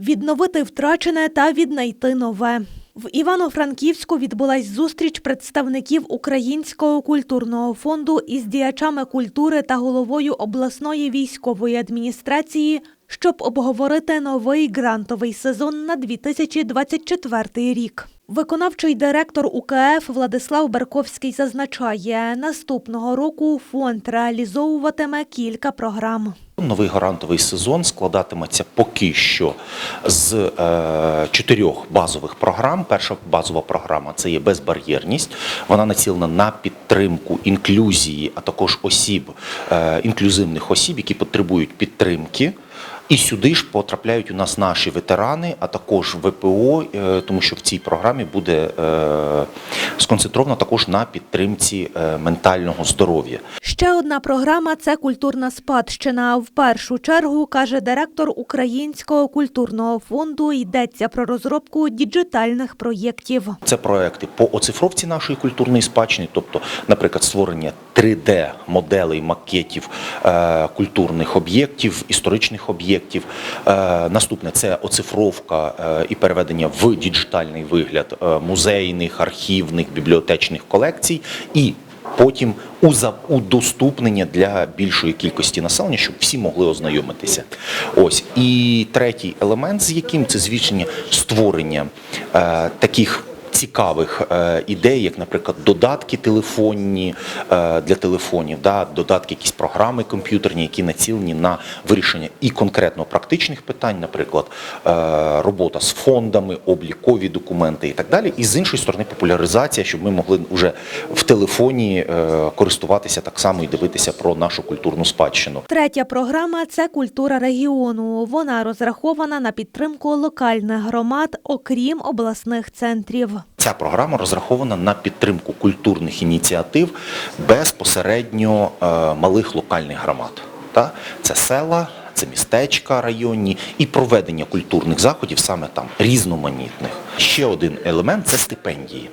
Відновити втрачене та віднайти нове. В Івано-Франківську відбулась зустріч представників Українського культурного фонду із діячами культури та головою обласної військової адміністрації, щоб обговорити новий грантовий сезон на 2024 рік. Виконавчий директор УКФ Владислав Берковський зазначає, наступного року фонд реалізовуватиме кілька програм. Новий грантовий сезон складатиметься поки що з е, чотирьох базових програм. Перша базова програма це є безбар'єрність. Вона націлена на підтримку інклюзії, а також осіб, е, інклюзивних осіб, які потребують підтримки. І сюди ж потрапляють у нас наші ветерани, а також ВПО, е, тому що в цій програмі буде е, сконцентровано також на підтримці е, ментального здоров'я. Ще одна програма це культурна спадщина. В першу чергу каже директор Українського культурного фонду. Йдеться про розробку діджитальних проєктів. Це проекти по оцифровці нашої культурної спадщини, тобто, наприклад, створення 3D-моделей, макетів е, культурних об'єктів, історичних об'єктів. Е, наступне це оцифровка е, і переведення в діджитальний вигляд музейних, архівних, бібліотечних колекцій і Потім удоступнення для більшої кількості населення, щоб всі могли ознайомитися. Ось і третій елемент, з яким це звичайно створення таких. Цікавих е, ідей, як, наприклад, додатки телефонні е, для телефонів, да, додатки, якісь програми комп'ютерні, які націлені на вирішення і конкретно практичних питань, наприклад, е, робота з фондами, облікові документи і так далі. І з іншої сторони, популяризація, щоб ми могли вже в телефоні користуватися так само і дивитися про нашу культурну спадщину. Третя програма це культура регіону. Вона розрахована на підтримку локальних громад, окрім обласних центрів. Ця програма розрахована на підтримку культурних ініціатив безпосередньо е, малих локальних громад. Це села, це містечка районні і проведення культурних заходів саме там різноманітних. Ще один елемент це стипендії.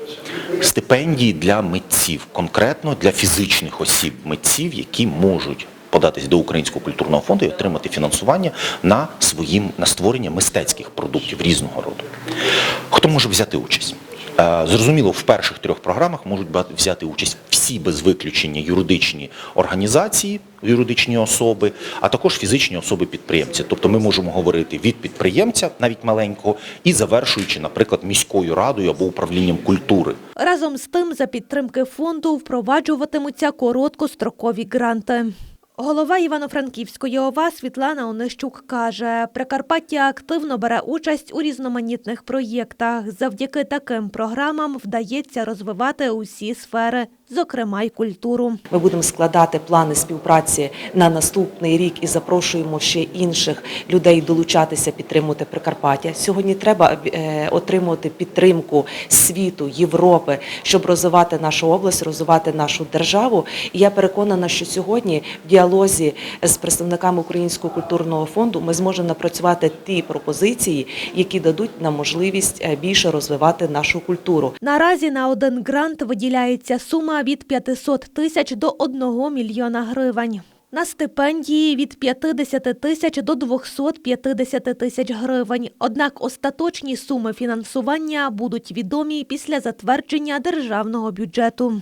Стипендії для митців, конкретно для фізичних осіб митців, які можуть податись до Українського культурного фонду і отримати фінансування на своїм на створення мистецьких продуктів різного роду. Хто може взяти участь? Е, Зрозуміло, в перших трьох програмах можуть взяти участь всі без виключення юридичні організації, юридичні особи, а також фізичні особи-підприємці. Тобто ми можемо говорити від підприємця, навіть маленького, і завершуючи, наприклад, міською радою або управлінням культури. Разом з тим, за підтримки фонду впроваджуватимуться короткострокові гранти. Голова Івано-Франківської ОВА Світлана Онищук каже, Прикарпаття активно бере участь у різноманітних проєктах. Завдяки таким програмам вдається розвивати усі сфери, зокрема й культуру. Ми будемо складати плани співпраці на наступний рік і запрошуємо ще інших людей долучатися, підтримувати Прикарпаття. Сьогодні треба е, отримувати підтримку світу, Європи, щоб розвивати нашу область, розвивати нашу державу. І я переконана, що сьогодні в діалозі з представниками Українського культурного фонду ми зможемо напрацювати ті пропозиції, які дадуть нам можливість е, більше розвивати нашу культуру. Наразі на один грант виділяється сума від 500 тисяч до 1 мільйона гривень. На стипендії від 50 тисяч до 250 тисяч гривень. Однак остаточні суми фінансування будуть відомі після затвердження державного бюджету.